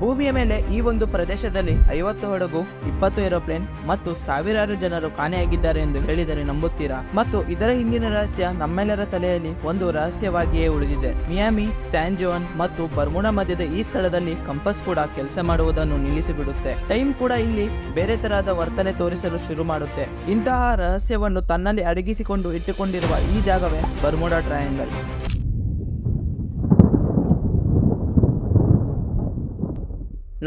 ಭೂಮಿಯ ಮೇಲೆ ಈ ಒಂದು ಪ್ರದೇಶದಲ್ಲಿ ಐವತ್ತು ಹಡಗು, ಇಪ್ಪತ್ತು ಏರೋಪ್ಲೇನ್ ಮತ್ತು ಸಾವಿರಾರು ಜನರು ಕಾಣೆಯಾಗಿದ್ದಾರೆ ಎಂದು ಹೇಳಿದರೆ ನಂಬುತ್ತೀರಾ? ಮತ್ತು ಇದರ ಹಿಂದಿನ ರಹಸ್ಯ ನಮ್ಮೆಲ್ಲರ ತಲೆಯಲ್ಲಿ ಒಂದು ರಹಸ್ಯವಾಗಿಯೇ ಉಳಿದಿದೆ. ಮಿಯಾಮಿ, ಸ್ಯಾನ್ ಜೋನ್ ಮತ್ತು ಬರ್ಮುಡಾ ಮಧ್ಯದ ಈ ಸ್ಥಳದಲ್ಲಿ ಕಂಪಸ್ ಕೂಡ ಕೆಲಸ ಮಾಡುವುದನ್ನು ನಿಲ್ಲಿಸಿಬಿಡುತ್ತೆ. ಟೈಮ್ ಕೂಡ ಇಲ್ಲಿ ಬೇರೆ ತರಹದ ವರ್ತನೆ ತೋರಿಸಲು ಶುರು ಮಾಡುತ್ತೆ. ಇಂತಹ ರಹಸ್ಯವನ್ನು ತನ್ನಲ್ಲಿ ಅಡಗಿಸಿಕೊಂಡು ಇಟ್ಟುಕೊಂಡಿರುವ ಈ ಜಾಗವೇ ಬರ್ಮುಡಾ ಟ್ರಯಾಂಗಲ್.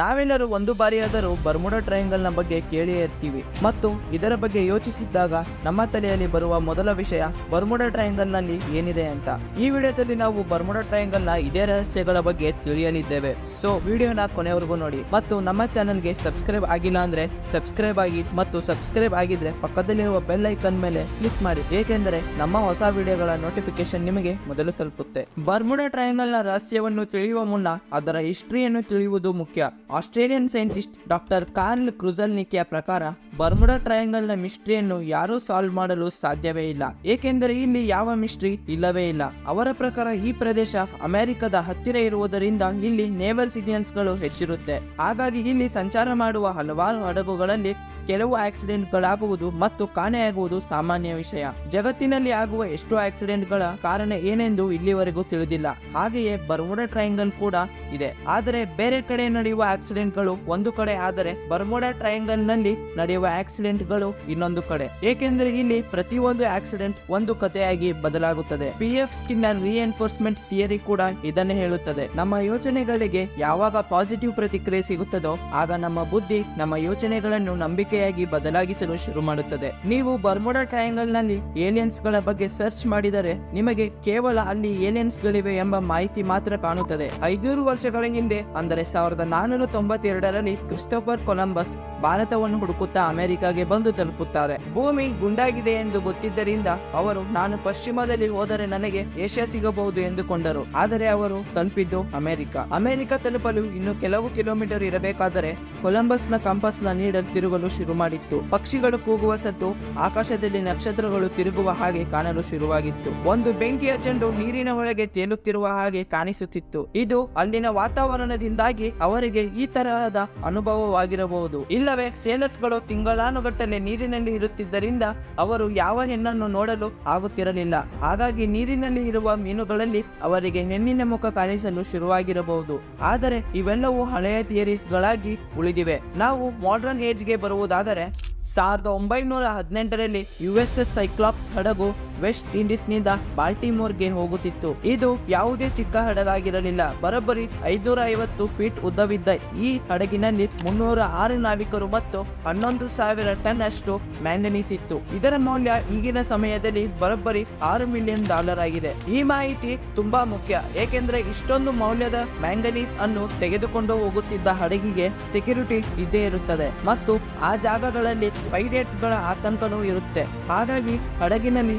ನಾವೆಲ್ಲರೂ ಒಂದು ಬಾರಿಯಾದರೂ ಬರ್ಮುಡಾ ಟ್ರಯಾಂಗಲ್ನ ಬಗ್ಗೆ ಕೇಳಿಯೇ ಇರ್ತೀವಿ. ಮತ್ತು ಇದರ ಬಗ್ಗೆ ಯೋಚಿಸಿದ್ದಾಗ ನಮ್ಮ ತಲೆಯಲ್ಲಿ ಬರುವ ಮೊದಲ ವಿಷಯ ಬರ್ಮುಡಾ ಟ್ರಯಾಂಗಲ್ನಲ್ಲಿ ಏನಿದೆ ಅಂತ. ಈ ವಿಡಿಯೋದಲ್ಲಿ ನಾವು ಬರ್ಮುಡಾ ಟ್ರಯಾಂಗಲ್ನ ಇದೇ ರಹಸ್ಯಗಳ ಬಗ್ಗೆ ತಿಳಿಯಲಿದ್ದೇವೆ. ಸೊ, ವಿಡಿಯೋನ ಕೊನೆವರೆಗೂ ನೋಡಿ. ಮತ್ತು ನಮ್ಮ ಚಾನಲ್ಗೆ ಸಬ್ಸ್ಕ್ರೈಬ್ ಆಗಿಲ್ಲ ಅಂದ್ರೆ ಸಬ್ಸ್ಕ್ರೈಬ್ ಆಗಿ ಮತ್ತು ಸಬ್ಸ್ಕ್ರೈಬ್ ಆಗಿದ್ರೆ ಪಕ್ಕದಲ್ಲಿರುವ ಬೆಲ್ ಐಕನ್ ಮೇಲೆ ಕ್ಲಿಕ್ ಮಾಡಿ. ಏಕೆಂದರೆ ನಮ್ಮ ಹೊಸ ವಿಡಿಯೋಗಳ ನೋಟಿಫಿಕೇಶನ್ ನಿಮಗೆ ಮೊದಲು ತಲುಪುತ್ತೆ. ಬರ್ಮುಡಾ ಟ್ರಯಾಂಗಲ್ನ ರಹಸ್ಯವನ್ನು ತಿಳಿಯುವ ಮುನ್ನ ಅದರ ಹಿಸ್ಟ್ರಿಯನ್ನು ತಿಳಿಯುವುದು ಮುಖ್ಯ. ಆಸ್ಟ್ರೇಲಿಯನ್ ಸೈಂಟಿಸ್ಟ್ ಡಾಕ್ಟರ್ ಕಾರ್ಲ್ ಕ್ರುಜಲ್ನಿಕಿಯ ಪ್ರಕಾರ ಬರ್ಮುಡಾ ಟ್ರಯಾಂಗಲ್ನ ಮಿಸ್ಟ್ರಿಯನ್ನು ಯಾರೂ ಸಾಲ್ವ್ ಮಾಡಲು ಸಾಧ್ಯವೇ ಇಲ್ಲ. ಏಕೆಂದರೆ ಇಲ್ಲಿ ಯಾವ ಮಿಸ್ಟ್ರಿ ಇಲ್ಲವೇ ಇಲ್ಲ. ಅವರ ಪ್ರಕಾರ ಈ ಪ್ರದೇಶ ಅಮೆರಿಕದ ಹತ್ತಿರ ಇರುವುದರಿಂದ ಇಲ್ಲಿ ನೇವಲ್ ಸಿಗ್ನಲ್ಸ್ಗಳು ಹೆಚ್ಚಿರುತ್ತೆ. ಹಾಗಾಗಿ ಇಲ್ಲಿ ಸಂಚಾರ ಮಾಡುವ ಹಲವಾರು ಹಡಗುಗಳಲ್ಲಿ ಕೆಲವು ಆಕ್ಸಿಡೆಂಟ್ಗಳಾಗುವುದು ಮತ್ತು ಕಾಣೆಯಾಗುವುದು ಸಾಮಾನ್ಯ ವಿಷಯ. ಜಗತ್ತಿನಲ್ಲಿ ಆಗುವ ಎಷ್ಟು ಆಕ್ಸಿಡೆಂಟ್ಗಳ ಕಾರಣ ಏನೆಂದು ಇಲ್ಲಿವರೆಗೂ ತಿಳಿದಿಲ್ಲ. ಹಾಗೆಯೇ ಬರ್ಮುಡಾ ಟ್ರಯಾಂಗಲ್ ಕೂಡ ಇದೆ. ಆದರೆ ಬೇರೆ ಕಡೆ ನಡೆಯುವ ಆಕ್ಸಿಡೆಂಟ್ಗಳು ಒಂದು ಕಡೆ, ಆದರೆ ಬರ್ಮುಡಾ ಟ್ರಯಾಂಗಲ್ನಲ್ಲಿ ನಡೆಯುವ ಆಕ್ಸಿಡೆಂಟ್ಗಳು ಇನ್ನೊಂದು ಕಡೆ. ಏಕೆಂದರೆ ಇಲ್ಲಿ ಪ್ರತಿಯೊಂದು ಆಕ್ಸಿಡೆಂಟ್ ಒಂದು ಕಥೆಯಾಗಿ ಬದಲಾಗುತ್ತದೆ. B F Skinner reinforcement theory ಕೂಡ ಇದನ್ನೇ ಹೇಳುತ್ತದೆ. ನಮ್ಮ ಯೋಚನೆಗಳಿಗೆ ಯಾವಾಗ ಪಾಸಿಟಿವ್ ಪ್ರತಿಕ್ರಿಯೆ ಸಿಗುತ್ತದೋ, ಆಗ ನಮ್ಮ ಬುದ್ಧಿ, ನಮ್ಮ ಯೋಚನೆಗಳನ್ನು ನಂಬಿಕೆಯಾಗಿ ಬದಲಾಗಿಸಲು ಶುರು ಮಾಡುತ್ತದೆ. ನೀವು ಬರ್ಮುಡಾ ಟ್ರಯಾಂಗಲ್ನಲ್ಲಿ ಏಲಿಯನ್ಸ್ಗಳ ಬಗ್ಗೆ ಸರ್ಚ್ ಮಾಡಿದರೆ ನಿಮಗೆ ಕೇವಲ ಅಲ್ಲಿ ಏಲಿಯನ್ಸ್ ಗಳಿವೆ ಎಂಬ ಮಾಹಿತಿ ಮಾತ್ರ ಕಾಣುತ್ತದೆ. ಐನೂರು ವರ್ಷಗಳ ಹಿಂದೆ, ಅಂದರೆ ಸಾವಿರದ ನಾನೂರ ತೊಂಬತ್ತೆರಡರಲ್ಲಿ ಕ್ರಿಸ್ಟೋಫರ್ ಕೊಲಂಬಸ್ ಭಾರತವನ್ನು ಹುಡುಕುತ್ತಾ ಅಮೆರಿಕಾಗೆ ಬಂದು ತಲುಪುತ್ತಾರೆ. ಭೂಮಿ ಗುಂಡಾಗಿದೆ ಎಂದು ಗೊತ್ತಿದ್ದರಿಂದ ಅವರು, ನಾನು ಪಶ್ಚಿಮದಲ್ಲಿ ಹೋದರೆ ನನಗೆ ಏಷ್ಯಾ ಸಿಗಬಹುದು ಎಂದುಕೊಂಡರು. ಆದರೆ ಅವರು ತಲುಪಿದ್ದು ಅಮೆರಿಕ. ಅಮೆರಿಕ ತಲುಪಲು ಇನ್ನು ಕೆಲವು ಕಿಲೋಮೀಟರ್ ಇರಬೇಕಾದರೆ ಕೊಲಂಬಸ್ನ ಕಂಪಸ್ನ ನೀಡಲು ತಿರುಗಲು ಶುರು ಮಾಡಿತ್ತು. ಪಕ್ಷಿಗಳು ಕೂಗುವ ಸತ್ತು ಆಕಾಶದಲ್ಲಿ ನಕ್ಷತ್ರಗಳು ತಿರುಗುವ ಹಾಗೆ ಕಾಣಲು ಶುರುವಾಗಿತ್ತು. ಒಂದು ಬೆಂಕಿಯ ಚೆಂಡು ನೀರಿನ ಒಳಗೆ ತೇಲುತ್ತಿರುವ ಹಾಗೆ ಕಾಣಿಸುತ್ತಿತ್ತು. ಇದು ಅಲ್ಲಿನ ವಾತಾವರಣದಿಂದಾಗಿ ಅವರಿಗೆ ಈ ತರಹದ ಅನುಭವವಾಗಿರಬಹುದು. ಇಲ್ಲವೇ ಸೇಲರ್ಸ್ಗಳು ತಿಂಗಳಾನುಗಟ್ಟಲೆ ನೀರಿನಲ್ಲಿ ಇರುತ್ತಿದ್ದರಿಂದ ಅವರು ಯಾವ ಹೆಣ್ಣನ್ನು ನೋಡಲು ಆಗುತ್ತಿರಲಿಲ್ಲ. ಹಾಗಾಗಿ ನೀರಿನಲ್ಲಿ ಇರುವ ಮೀನುಗಳಲ್ಲಿ ಅವರಿಗೆ ಹೆಣ್ಣಿನ ಮುಖ ಕಾಣಿಸಲು ಶುರುವಾಗಿರಬಹುದು. ಆದರೆ ಇವೆಲ್ಲವೂ ಹಳೆಯ ಥಿಯರೀಸ್ಗಳಾಗಿ ಉಳಿದಿವೆ. ನಾವು ಮಾಡರ್ನ್ ಏಜ್ಗೆ ಬರುವುದಾದರೆ ಸಾವಿರದ ಒಂಬೈನೂರ ಹದಿನೆಂಟರಲ್ಲಿ ಯು ಎಸ್ ಸೈಕ್ಲಾಪ್ಸ್ ಹಡಗು ವೆಸ್ಟ್ ಇಂಡೀಸ್ ಇಂಡೀಸ್ನಿಂದ ಬಾಲ್ಟಿಮೋರ್ಗೆ ಹೋಗುತ್ತಿತ್ತು. ಇದು ಯಾವುದೇ ಚಿಕ್ಕ ಹಡಗಾಗಿರಲಿಲ್ಲ. ಬರೋಬ್ಬರಿ ಐದುನೂರ ಐವತ್ತು ಫೀಟ್ ಉದ್ದವಿದ್ದ ಈ ಹಡಗಿನಲ್ಲಿ ಮುನ್ನೂರ ಆರು ನಾವಿಕರು ಮತ್ತು ಹನ್ನೊಂದು ಸಾವಿರ ಟನ್ ಅಷ್ಟು ಮ್ಯಾಂಗನೀಸ್ ಇತ್ತು ಇದರ ಮೌಲ್ಯ ಈಗಿನ ಸಮಯದಲ್ಲಿ ಬರೋಬ್ಬರಿ ಆರು ಮಿಲಿಯನ್ ಡಾಲರ್ ಆಗಿದೆ. ಈ ಮಾಹಿತಿ ತುಂಬಾ ಮುಖ್ಯ. ಏಕೆಂದರೆ ಇಷ್ಟೊಂದು ಮೌಲ್ಯದ ಮ್ಯಾಂಗನೀಸ್ ಅನ್ನು ತೆಗೆದುಕೊಂಡು ಹೋಗುತ್ತಿದ್ದ ಹಡಗಿಗೆ ಸೆಕ್ಯೂರಿಟಿ ಇದ್ದೇ ಇರುತ್ತದೆ ಮತ್ತು ಆ ಜಾಗಗಳಲ್ಲಿ ಪೈರೇಟ್ಸ್ಗಳ ಆತಂಕನೂ ಇರುತ್ತೆ. ಹಾಗಾಗಿ ಹಡಗಿನಲ್ಲಿ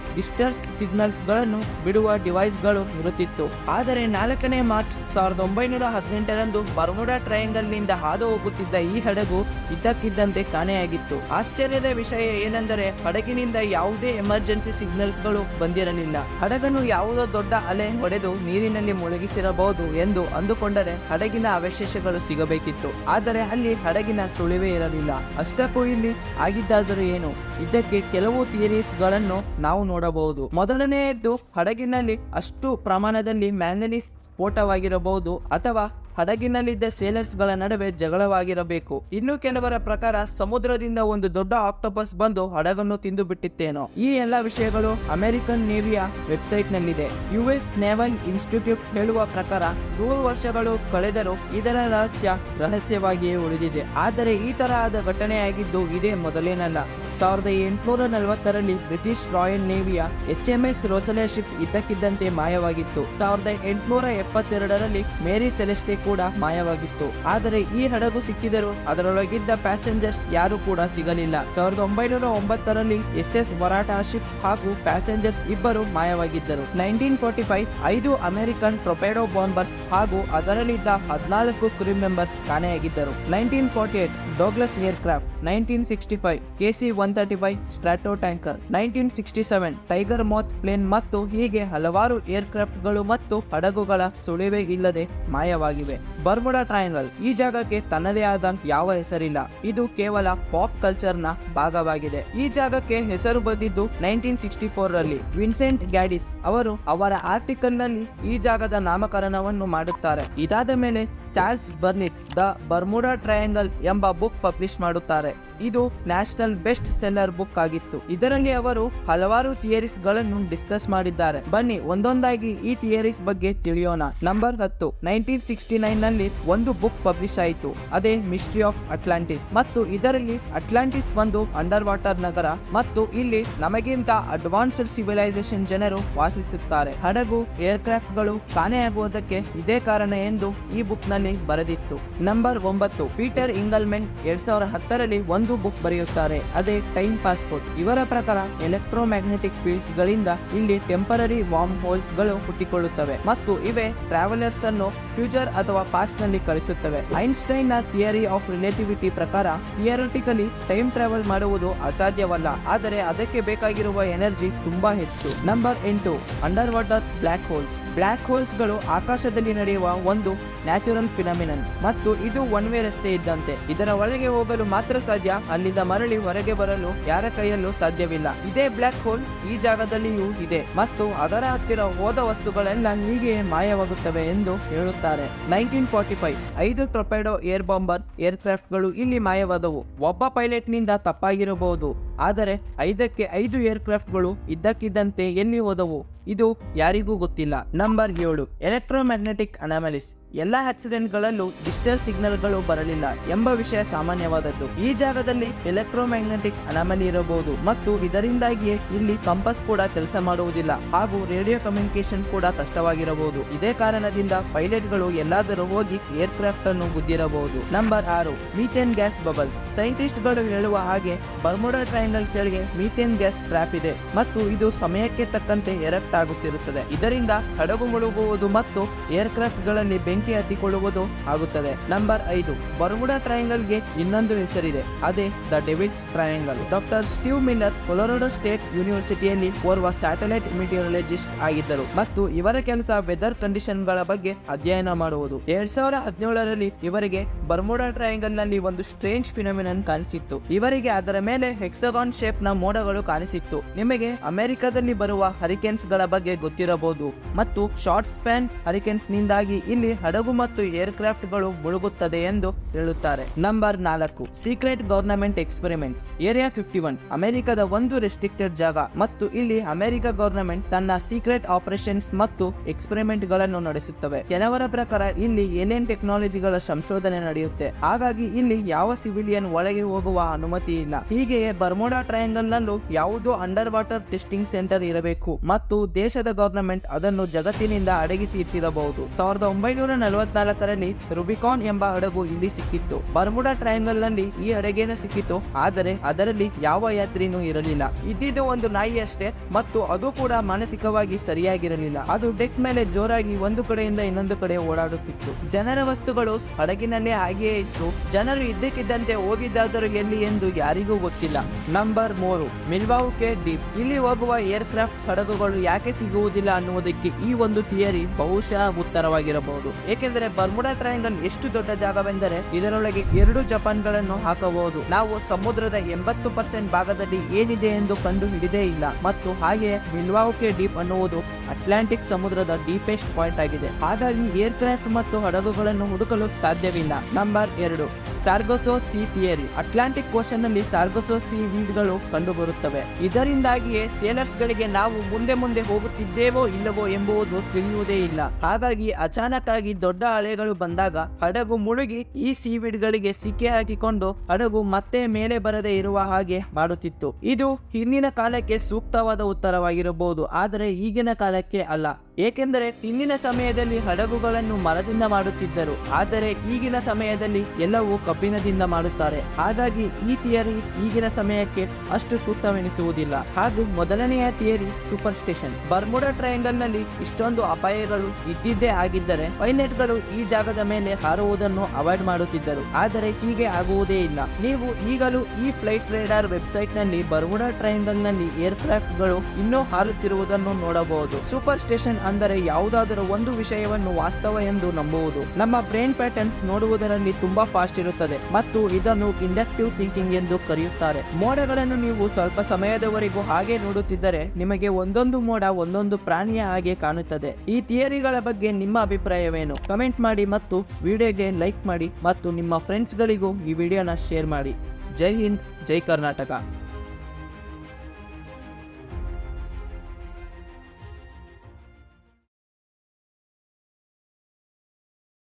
ಸಿಗ್ನಲ್ಸ್ಗಳನ್ನು ಬಿಡುವ ಡಿವೈಸ್ಗಳು ಇರುತ್ತಿತ್ತು. ಆದರೆ ನಾಲ್ಕನೇ ಮಾರ್ಚ್ ಸಾವಿರದ ಒಂಬೈನೂರ ಹದಿನೆಂಟರಂದು ಬರ್ಮುಡಾ ಟ್ರಯಾಂಗಲ್ನಿಂದ ಹಾದು ಹೋಗುತ್ತಿದ್ದ ಈ ಹಡಗು ಇದ್ದಕ್ಕಿದ್ದಂತೆ ಕಾಣೆಯಾಗಿತ್ತು ಆಶ್ಚರ್ಯದ ವಿಷಯ ಏನೆಂದರೆ ಹಡಗಿನಿಂದ ಯಾವುದೇ ಎಮರ್ಜೆನ್ಸಿ ಸಿಗ್ನಲ್ಸ್ಗಳು ಬಂದಿರಲಿಲ್ಲ. ಹಡಗನ್ನು ಯಾವುದೋ ದೊಡ್ಡ ಅಲೆ ಹೊಡೆದು ನೀರಿನಲ್ಲಿ ಮುಳುಗಿಸಿರಬಹುದು ಎಂದು ಅಂದುಕೊಂಡರೆ ಹಡಗಿನ ಅವಶೇಷಗಳು ಸಿಗಬೇಕಿತ್ತು. ಆದರೆ ಅಲ್ಲಿ ಹಡಗಿನ ಸುಳಿವೇ ಇರಲಿಲ್ಲ. ಅಷ್ಟಕ್ಕೂ ಇಲ್ಲಿ ಆಗಿದ್ದಾದರೂ ಏನು? ಇದಕ್ಕೆ ಕೆಲವು ಥಿಯರೀಸ್ಗಳನ್ನು ನಾವು ನೋಡಬಹುದು. ಮೊದಲನೆಯದ್ದು ಹಡಗಿನಲ್ಲಿ ಅಷ್ಟು ಪ್ರಮಾಣದಲ್ಲಿ ಮ್ಯಾಂಗನೀಸ್ ಸ್ಫೋಟವಾಗಿರಬಹುದು ಅಥವಾ ಹಡಗಿನಲ್ಲಿದ್ದ ಸೇಲರ್ಸ್ಗಳ ನಡುವೆ ಜಗಳವಾಗಿರಬೇಕು. ಇನ್ನು ಕೆಲವರ ಪ್ರಕಾರ ಸಮುದ್ರದಿಂದ ಒಂದು ದೊಡ್ಡ ಆಕ್ಟೋಪಸ್ ಬಂದು ಹಡಗನ್ನು ತಿಂದು ಬಿಟ್ಟಿತ್ತೇನೋ. ಈ ಎಲ್ಲ ವಿಷಯಗಳು ಅಮೆರಿಕನ್ ನೇವಿಯ ವೆಬ್ಸೈಟ್ ನಲ್ಲಿದೆ ಯು ಎಸ್ ನೇವಲ್ ಇನ್ಸ್ಟಿಟ್ಯೂಟ್ ಹೇಳುವ ಪ್ರಕಾರ ನೂರು ವರ್ಷಗಳು ಕಳೆದರೂ ಇದರ ರಹಸ್ಯ ರಹಸ್ಯವಾಗಿಯೇ ಉಳಿದಿದೆ. ಆದರೆ ಈ ತರಹದ ಘಟನೆಯಾಗಿದ್ದು ಇದೇ ಮೊದಲೇನಲ್ಲ. ಸಾವಿರದ ಎಂಟುನೂರ ನಲವತ್ತರಲ್ಲಿ British royal ನೇವಿಯ H M S Rosalie ship ಇದ್ದಕ್ಕಿದ್ದಂತೆ ಮಾಯವಾಗಿತ್ತು. ಸಾವಿರದ ಎಂಟುನೂರ ಎಪ್ಪತ್ತೆರಡರಲ್ಲಿ ಮೇರಿ ಸೆಲೆಸ್ಟೆ ಕೂಡ ಮಾಯವಾಗಿತ್ತು. ಆದರೆ ಈ ಹಡಗು ಸಿಕ್ಕಿದರೂ ಅದರೊಳಗಿದ್ದ ಪ್ಯಾಸೆಂಜರ್ಸ್ ಯಾರು ಕೂಡ ಸಿಗಲಿಲ್ಲ. ಸಾವಿರದ ಒಂಬೈನೂರ ಒಂಬತ್ತರಲ್ಲಿ ಎಸ್ ಎಸ್ ವರಾಟಾ ಶಿಪ್ ಹಾಗೂ ಪ್ಯಾಸೆಂಜರ್ಸ್ ಇಬ್ಬರು ಮಾಯವಾಗಿದ್ದರು. ನೈನ್ಟೀನ್ ಫೋರ್ಟಿ ಫೈವ್ ಐದು ಅಮೆರಿಕನ್ ಟೊಪೆಡೋ ಬಾಂಬರ್ಸ್ ಹಾಗೂ ಅದರಲ್ಲಿದ್ದ ಹದಿನಾಲ್ಕು crew members ಕಾಣೆಯಾಗಿದ್ದರು. Nineteen forty eight Douglas aircraft nineteen sixty five KC one five stratotanker nineteen sixty seven tiger moth plane ಮತ್ತು ಹೀಗೆ ಹಲವಾರು ಏರ್ಕ್ರಾಫ್ಟ್ಗಳು ಮತ್ತು ಹಡಗುಗಳ ಸುಳಿವೆ ಇಲ್ಲದೆ ಮಾಯವಾಗಿವೆ. ಬರ್ಮುಡಾ ಟ್ರಯಾಂಗಲ್ ಈ ಜಾಗಕ್ಕೆ ತನ್ನದೇ ಆದ ಯಾವ ಹೆಸರಿಲ್ಲ. ಇದು ಕೇವಲ ಪಾಪ್ ಕಲ್ಚರ್ನ ಭಾಗವಾಗಿದೆ. ಈ ಜಾಗಕ್ಕೆ ಹೆಸರು ಬಂದಿದ್ದು ನೈನ್ಟೀನ್ ಸಿಕ್ಸ್ಟಿ ಫೋರ್ ರಲ್ಲಿ. ವಿನ್ಸೆಂಟ್ ಗ್ಯಾಡಿಸ್ ಅವರು ಅವರ ಆರ್ಟಿಕಲ್ನಲ್ಲಿ ಈ ಜಾಗದ ನಾಮಕರಣವನ್ನು ಮಾಡುತ್ತಾರೆ. ಇದಾದ ಮೇಲೆ Charles Berlitz the Bermuda triangle ಎಂಬ ಬುಕ್ ಪಬ್ಲಿಷ್ ಮಾಡುತ್ತಾರೆ. ಇದು ನ್ಯಾಷನಲ್ ಬೆಸ್ಟ್ ಸೆಲ್ಲರ್ ಬುಕ್ ಆಗಿತ್ತು. ಇದರಲ್ಲಿ ಅವರು ಹಲವಾರು ಥಿಯರೀಸ್ಗಳನ್ನು ಡಿಸ್ಕಸ್ ಮಾಡಿದ್ದಾರೆ. ಬನ್ನಿ, ಒಂದೊಂದಾಗಿ ಈ ಥಿಯರೀಸ್ ಬಗ್ಗೆ ತಿಳಿಯೋಣ. ನಂಬರ್ ಹತ್ತು ನೈನ್ಟೀನ್ ಸಿಕ್ಸ್ಟಿ ನೈನ್ನಲ್ಲಿ ಒಂದು ಬುಕ್ ಪಬ್ಲಿಷ್ ಆಯಿತು. ಅದೇ ಮಿಸ್ಟ್ರಿ ಆಫ್ ಅಟ್ಲಾಂಟಿಸ್ ಮತ್ತು ಇದರಲ್ಲಿ ಅಟ್ಲಾಂಟಿಸ್ ಒಂದು ಅಂಡರ್ ವಾಟರ್ ನಗರ ಮತ್ತು ಇಲ್ಲಿ ನಮಗಿಂತ ಅಡ್ವಾನ್ಸ್ಡ್ ಸಿವಿಲೈಸೇಷನ್ ಜನರು ವಾಸಿಸುತ್ತಾರೆ. ಹಡಗು ಏರ್ಕ್ರಾಫ್ಟ್ಗಳು ಕಾಣೆಯಾಗುವುದಕ್ಕೆ ಇದೇ ಕಾರಣ ಎಂದು ಈ ಬುಕ್ನಲ್ಲಿ ಬರೆದಿತ್ತು. ನಂಬರ್ ಒಂಬತ್ತು ಪೀಟರ್ ಇಂಗಲ್ಮೆಂಟ್ ಎರಡ್ ಸಾವಿರದ ಹತ್ತರಲ್ಲಿ ಒಂದು ಬುಕ್ ಬರೆಯುತ್ತಾರೆ. ಅದೇ ಟೈಮ್ ಪಾಸ್ಪೋರ್ಟ್ ಇವರ ಪ್ರಕಾರ ಎಲೆಕ್ಟ್ರೋಮ್ಯಾಗ್ನೆಟಿಕ್ ಫೀಲ್ಡ್ಸ್ ಗಳಿಂದ ಇಲ್ಲಿ ಟೆಂಪರರಿ ವಾರ್ಮ್ ಹೋಲ್ಸ್ಗಳು ಹುಟ್ಟಿಕೊಳ್ಳುತ್ತವೆ ಮತ್ತು ಇವೆ ಟ್ರಾವೆಲರ್ಸ್ ಅನ್ನು ಫ್ಯೂಚರ್ ಅಥವಾ ಪಾಸ್ಟ್ನಲ್ಲಿ ಕಳಿಸುತ್ತವೆ. ಐನ್ಸ್ಟೈನ್ನ ಥಿಯರಿ ಆಫ್ ರಿಲೇಟಿವಿಟಿ ಪ್ರಕಾರ ಥಿಯರಿಟಿಕಲಿ ಟೈಮ್ ಟ್ರಾವೆಲ್ ಮಾಡುವುದು ಅಸಾಧ್ಯವಲ್ಲ, ಆದರೆ ಅದಕ್ಕೆ ಬೇಕಾಗಿರುವ ಎನರ್ಜಿ ತುಂಬಾ ಹೆಚ್ಚು. ನಂಬರ್ ಎಂಟು under water black holes. Black ಹೋಲ್ಸ್ಗಳು ಆಕಾಶದಲ್ಲಿ ನಡೆಯುವ ಒಂದು ನ್ಯಾಚುರಲ್ ಫಿನಮಿನನ್, ಮತ್ತು ಇದು ಒನ್ ವೇ ರಸ್ತೆ ಇದ್ದಂತೆ. ಇದರ ಒಳಗೆ ಹೋಗಲು ಮಾತ್ರ ಸಾಧ್ಯ, ಅಲ್ಲಿಂದ ಮರಳಿ ಹೊರಗೆ ಬರಲು ಯಾರ ಕೈಯಲ್ಲೂ ಸಾಧ್ಯವಿಲ್ಲ. ಇದೇ ಬ್ಲಾಕ್ ಹೋಲ್ ಈ ಜಾಗದಲ್ಲಿಯೂ ಇದೆ ಮತ್ತು ಅದರ ಹತ್ತಿರ ಹೋದ ವಸ್ತುಗಳೆಲ್ಲ ಹೀಗೆ ಮಾಯವಾಗುತ್ತವೆ ಎಂದು ಹೇಳುತ್ತಾರೆ. ನೈನ್ಟೀನ್ ಫಾರ್ಟಿ ಫೈವ್ ಐದು ಟೊಪೆಡೋ ಏರ್ ಬಾಂಬರ್ ಏರ್ಕ್ರಾಫ್ಟ್ಗಳು ಇಲ್ಲಿ ಮಾಯವಾದವು. ಒಬ್ಬ ಪೈಲಟ್ನಿಂದ ತಪ್ಪಾಗಿರಬಹುದು. ಆದರೆ ಐದಕ್ಕೆ ಐದು ಏರ್ಕ್ರಾಫ್ಟ್ಗಳು ಇದ್ದಕ್ಕಿದ್ದಂತೆ ಎಲ್ಲಿ ಹೋದವು? ಇದು ಯಾರಿಗೂ ಗೊತ್ತಿಲ್ಲ. ನಂಬರ್ ಏಳು, ಎಲೆಕ್ಟ್ರೋಮ್ಯಾಗ್ನೆಟಿಕ್ ಅನಾಮಲಿಸ್. ಎಲ್ಲ ಆಕ್ಸಿಡೆಂಟ್ಗಳಲ್ಲೂ ಡಿಜಿಟಲ್ ಸಿಗ್ನಲ್ಗಳು ಬರಲಿಲ್ಲ ಎಂಬ ವಿಷಯ ಸಾಮಾನ್ಯವಾದದ್ದು. ಈ ಜಾಗದಲ್ಲಿ ಎಲೆಕ್ಟ್ರೋಮ್ಯಾಗ್ನೆಟಿಕ್ ಅನಾಮಲಿ ಇರಬಹುದು ಮತ್ತು ಇದರಿಂದಾಗಿಯೇ ಇಲ್ಲಿ ಕಂಪಸ್ ಕೂಡ ಕೆಲಸ ಮಾಡುವುದಿಲ್ಲ ಹಾಗೂ ರೇಡಿಯೋ ಕಮ್ಯುನಿಕೇಶನ್ ಕೂಡ ಕಷ್ಟವಾಗಿರಬಹುದು. ಇದೇ ಕಾರಣದಿಂದ ಪೈಲಟ್ಗಳು ಎಲ್ಲಾದರೂ ಹೋಗಿ ಏರ್ಕ್ರಾಫ್ಟ್ ಅನ್ನು ಗುದ್ದಿರಬಹುದು. ನಂಬರ್ ಆರು, ಮೀಥೇನ್ ಗ್ಯಾಸ್ ಬಬಲ್ಸ್. ಸೈಂಟಿಸ್ಟ್ಗಳು ಹೇಳುವ ಹಾಗೆ ಬರ್ಮುಡಾ ಟ್ರಯಾಂಗಲ್ ಕೆಳಗೆ ಮೀಥೇನ್ ಗ್ಯಾಸ್ ಟ್ರ್ಯಾಪ್ ಇದೆ ಮತ್ತು ಇದು ಸಮಯಕ್ಕೆ ತಕ್ಕಂತೆ ಎರಕ್ಟ್ ಆಗುತ್ತಿರುತ್ತದೆ. ಇದರಿಂದ ಹಡಗು ಮುಳುಗುವುದು ಮತ್ತು ಏರ್ಕ್ರಾಫ್ಟ್ಗಳಲ್ಲಿ ಬೆಂಕಿ ಹತ್ತಿಕೊಳ್ಳುವುದು ಆಗುತ್ತದೆ. ನಂಬರ್ ಐದು ಬರ್ಮುಡಾ ಟ್ರಯಾಂಗಲ್ಗೆ ಇನ್ನೊಂದು ಹೆಸರಿದೆ. ಅದೇ the devil's triangle doctor Steve Miller Colorado state ಯೂನಿವರ್ಸಿಟಿಯಲ್ಲಿ ಓರ್ವ ಸ್ಯಾಟಲೈಟ್ ಮಿಟಿಯಾಲಜಿಸ್ಟ್ ಆಗಿದ್ದರು ಮತ್ತು ಇವರ ಕೆಲಸ ವೆದರ್ ಕಂಡೀಷನ್ಗಳ ಬಗ್ಗೆ ಅಧ್ಯಯನ ಮಾಡುವುದು. ಎರಡ್ ಸಾವಿರದ ಹದಿನೇಳರಲ್ಲಿ ಇವರಿಗೆ ಬರ್ಮುಡಾ ಟ್ರಯಾಂಗಲ್ನಲ್ಲಿ ಒಂದು ಸ್ಟ್ರೇಂಜ್ ಫಿನಮಿನನ್ ಕಾಣಿಸಿತ್ತು. ಇವರಿಗೆ ಅದರ ಮೇಲೆ ಹೆಕ್ಸಗಾನ್ ಶೇಪ್ನ ಮೋಡಗಳು ಕಾಣಿಸಿತ್ತು. ನಿಮಗೆ ಅಮೆರಿಕದಲ್ಲಿ ಬರುವ ಹರಿಕೇನ್ಸ್ಗಳ ಬಗ್ಗೆ ಗೊತ್ತಿರಬಹುದು ಮತ್ತು ಶಾರ್ಟ್ ಸ್ಪ್ಯಾನ್ ಹರಿಕೇನ್ಸ್ ನಿಂದಾಗಿ ಇಲ್ಲಿ ಹಡಗು ಮತ್ತು ಏರ್ಕ್ರಾಫ್ಟ್ಗಳು ಮುಳುಗುತ್ತದೆ ಎಂದು ಹೇಳುತ್ತಾರೆ. ನಂಬರ್ ನಾಲ್ಕು, secret government experiments. Area fifty one, ಅಮೆರಿಕದ ಒಂದು ರೆಸ್ಟ್ರಿಕ್ಟೆಡ್ ಜಾಗ ಮತ್ತು ಇಲ್ಲಿ ಅಮೆರಿಕ ಗವರ್ನಮೆಂಟ್ ತನ್ನ ಸೀಕ್ರೆಟ್ ಆಪರೇಷನ್ಸ್ ಮತ್ತು ಎಕ್ಸ್ಪೆರಿಮೆಂಟ್ಗಳನ್ನು ನಡೆಸುತ್ತವೆ. ಕೆಲವರ ಪ್ರಕಾರ ಇಲ್ಲಿ ಏನೇನ್ ಟೆಕ್ನಾಲಜಿಗಳ ಸಂಶೋಧನೆ ನಡೆಯುತ್ತೆ? ಹಾಗಾಗಿ ಇಲ್ಲಿ ಯಾವ ಸಿವಿಲಿಯನ್ ಒಳಗೆ ಹೋಗುವ ಅನುಮತಿ ಇಲ್ಲ. ಹೀಗೆಯೇ ಬರ್ಮೋಡಾ ಟ್ರಯಾಂಗಲ್ ನಲ್ಲೂ ಯಾವುದೋ ಅಂಡರ್ ವಾಟರ್ ಟೆಸ್ಟಿಂಗ್ ಸೆಂಟರ್ ಇರಬೇಕು ಮತ್ತು ದೇಶದ ಗವರ್ನಮೆಂಟ್ ಅದನ್ನು ಜಗತ್ತಿನಿಂದ ಅಡಗಿಸಿ ಇಟ್ಟಿರಬಹುದು. ಸಾವಿರದ ಒಂಬೈನೂರ ನಲವತ್ನಾಲ್ಕರಲ್ಲಿ ರುಬಿಕಾನ್ ಎಂಬ ಹಡಗು ಇಲ್ಲಿ ಸಿಕ್ಕಿತ್ತು. ಬರ್ಮುಡಾ ಟ್ರಯಾಂಗಲ್ನಲ್ಲಿ ಈ ಹಡಗೇನ ಸಿಕ್ಕಿತ್ತು, ಆದರೆ ಅದರಲ್ಲಿ ಯಾವ ಯಾತ್ರಿನೂ ಇರಲಿಲ್ಲ. ಇದ್ದಿದ್ದು ಒಂದು ನಾಯಿ ಅಷ್ಟೇ ಮತ್ತು ಅದು ಕೂಡ ಮಾನಸಿಕವಾಗಿ ಸರಿಯಾಗಿರಲಿಲ್ಲ. ಅದು ಡೆಕ್ ಮೇಲೆ ಜೋರಾಗಿ ಒಂದು ಕಡೆಯಿಂದ ಇನ್ನೊಂದು ಕಡೆ ಓಡಾಡುತ್ತಿತ್ತು. ಜನರ ವಸ್ತುಗಳು ಹಡಗಿನಲ್ಲೇ ಹಾಗೆಯೇ ಇತ್ತು. ಜನರು ಇದ್ದಕ್ಕಿದ್ದಂತೆ ಹೋಗಿದ್ದಾದರೂ ಎಲ್ಲಿ ಎಂದು ಯಾರಿಗೂ ಗೊತ್ತಿಲ್ಲ. ನಂಬರ್ ಮೂರು ಮಿಲ್ವಾವುಕೆ ಡೀಪ್. ಇಲ್ಲಿ ಹೋಗುವ ಏರ್ಕ್ರಾಫ್ಟ್ ಹಡಗುಗಳು ಯಾಕೆ ಸಿಗುವುದಿಲ್ಲ ಅನ್ನುವುದಕ್ಕೆ ಈ ಒಂದು ಥಿಯರಿ ಬಹುಶಃ ಉತ್ತರವಾಗಿರಬಹುದು. ಏಕೆಂದರೆ ಬರ್ಮುಡಾ ಟ್ರಯಾಂಗಲ್ ಎಷ್ಟು ದೊಡ್ಡ ಜಾಗವೆಂದರೆ ಇದರೊಳಗೆ ಎರಡು ಜಪಾನ್ಗಳನ್ನು ಹಾಕಬಹುದು. ನಾವು ಸಮುದ್ರದ ಎಂಬತ್ತು ಪರ್ಸೆಂಟ್ ಭಾಗದಲ್ಲಿ ಏನಿದೆ ಎಂದು ಕಂಡು ಹಿಡಿದೇ ಇಲ್ಲ. ಮತ್ತು ಹಾಗೆಯೇ ಮಿಲ್ವಾವುಕೆ ಡೀಪ್ ಅನ್ನುವುದು ಅಟ್ಲಾಂಟಿಕ್ ಸಮುದ್ರದ ಡೀಪೆಸ್ಟ್ ಪಾಯಿಂಟ್ ಆಗಿದೆ. ಹಾಗಾಗಿ ಏರ್ಕ್ರಾಫ್ಟ್ ಮತ್ತು ಹಡಗುಗಳನ್ನು ಹುಡುಕಲು ಸಾಧ್ಯವಿಲ್ಲ. ನಂಬರ್ ಎರಡು, ಸಾರ್ಗೋಸೋ ಸಿ ಥಿಯರಿ. ಅಟ್ಲಾಂಟಿಕ್ ಓಷನ್ನಲ್ಲಿ ಸಾರ್ಗೋಸೋ ಸಿ ವೀಡ್ಗಳು ಕಂಡುಬರುತ್ತವೆ. ಇದರಿಂದಾಗಿಯೇ ಸೇಲರ್ಸ್ ಗಳಿಗೆ ನಾವು ಮುಂದೆ ಮುಂದೆ ಹೋಗುತ್ತಿದ್ದೇವೋ ಇಲ್ಲವೋ ಎಂಬುದು ತಿಳಿಯುವುದೇ ಇಲ್ಲ. ಹಾಗಾಗಿ ಅಚಾನಕ್ ಆಗಿ ದೊಡ್ಡ ಅಲೆಗಳು ಬಂದಾಗ ಹಡಗು ಮುಳುಗಿ ಈ ಸೀವಿಡ್ ಗಳಿಗೆ ಸಿಕ್ಕಿ ಹಾಕಿಕೊಂಡು ಹಡಗು ಮತ್ತೆ ಮೇಲೆ ಬರದೆ ಇರುವ ಹಾಗೆ ಮಾಡುತ್ತಿತ್ತು. ಇದು ಹಿಂದಿನ ಕಾಲಕ್ಕೆ ಸೂಕ್ತವಾದ ಉತ್ತರವಾಗಿರಬಹುದು. ಆದರೆ ಈಗಿನ ಕಾಲಕ್ಕೆ ಅಲ್ಲ ಏಕೆಂದರೆ ಹಿಂದಿನ ಸಮಯದಲ್ಲಿ ಹಡಗುಗಳನ್ನು ಮರದಿಂದ ಮಾಡುತ್ತಿದ್ದರು, ಆದರೆ ಈಗಿನ ಸಮಯದಲ್ಲಿ ಎಲ್ಲವೂ ಕಬ್ಬಿಣದಿಂದ ಮಾಡುತ್ತಾರೆ. ಹಾಗಾಗಿ ಈ ಥಿಯರಿ ಈಗಿನ ಸಮಯಕ್ಕೆ ಅಷ್ಟು ಸೂಕ್ತವೆನಿಸುವುದಿಲ್ಲ. ಹಾಗೂ ಮೊದಲನೆಯ ಥಿಯರಿ ಸೂಪರ್ ಸ್ಟೇಷನ್. ಬರ್ಮುಡಾ ಟ್ರಯಾಂಗಲ್ನಲ್ಲಿ ಇಷ್ಟೊಂದು ಅಪಾಯಗಳು ಇದ್ದಿದ್ದೇ ಆಗಿದ್ದರೆ ಪೈಲಟ್ಗಳು ಈ ಜಾಗದ ಮೇಲೆ ಹಾರುವುದನ್ನು ಅವಾಯ್ಡ್ ಮಾಡುತ್ತಿದ್ದರು. ಆದರೆ ಹೀಗೆ ಆಗುವುದೇ ಇಲ್ಲ. ನೀವು ಈಗಲೂ ಈ ಫ್ಲೈಟ್ ರೇಡಾರ್ ವೆಬ್ಸೈಟ್ನಲ್ಲಿ ಬರ್ಮುಡಾ ಟ್ರಯಾಂಗಲ್ನಲ್ಲಿ ಏರ್ಕ್ರಾಫ್ಟ್ಗಳು ಇನ್ನೂ ಹಾರುತ್ತಿರುವುದನ್ನು ನೋಡಬಹುದು. ಸೂಪರ್ ಸ್ಟೇಷನ್ ಅಂದರೆ ಯಾವುದಾದರೂ ಒಂದು ವಿಷಯವನ್ನು ವಾಸ್ತವ ಎಂದು ನಂಬುವುದು. ನಮ್ಮ ಬ್ರೈನ್ ಪ್ಯಾಟರ್ನ್ಸ್ ನೋಡುವುದರಲ್ಲಿ ತುಂಬಾ ಫಾಸ್ಟ್ ಇರುತ್ತದೆ ಮತ್ತು ಇದನ್ನು ಇಂಡಕ್ಟಿವ್ ಥಿಂಕಿಂಗ್ ಎಂದು ಕರೆಯುತ್ತಾರೆ. ಮೋಡಗಳನ್ನು ನೀವು ಸ್ವಲ್ಪ ಸಮಯದವರೆಗೂ ಹಾಗೆ ನೋಡುತ್ತಿದ್ದರೆ ನಿಮಗೆ ಒಂದೊಂದು ಮೋಡ ಒಂದೊಂದು ಪ್ರಾಣಿಯ ಹಾಗೆ ಕಾಣುತ್ತದೆ. ಈ ಥಿಯರಿಗಳ ಬಗ್ಗೆ ನಿಮ್ಮ ಅಭಿಪ್ರಾಯವೇನು? ಕಮೆಂಟ್ ಮಾಡಿ ಮತ್ತು ವಿಡಿಯೋಗೆ ಲೈಕ್ ಮಾಡಿ ಮತ್ತು ನಿಮ್ಮ ಫ್ರೆಂಡ್ಸ್ಗಳಿಗೂ ಈ ವಿಡಿಯೋನ ಶೇರ್ ಮಾಡಿ. ಜೈ ಹಿಂದ್, ಜೈ ಕರ್ನಾಟಕ.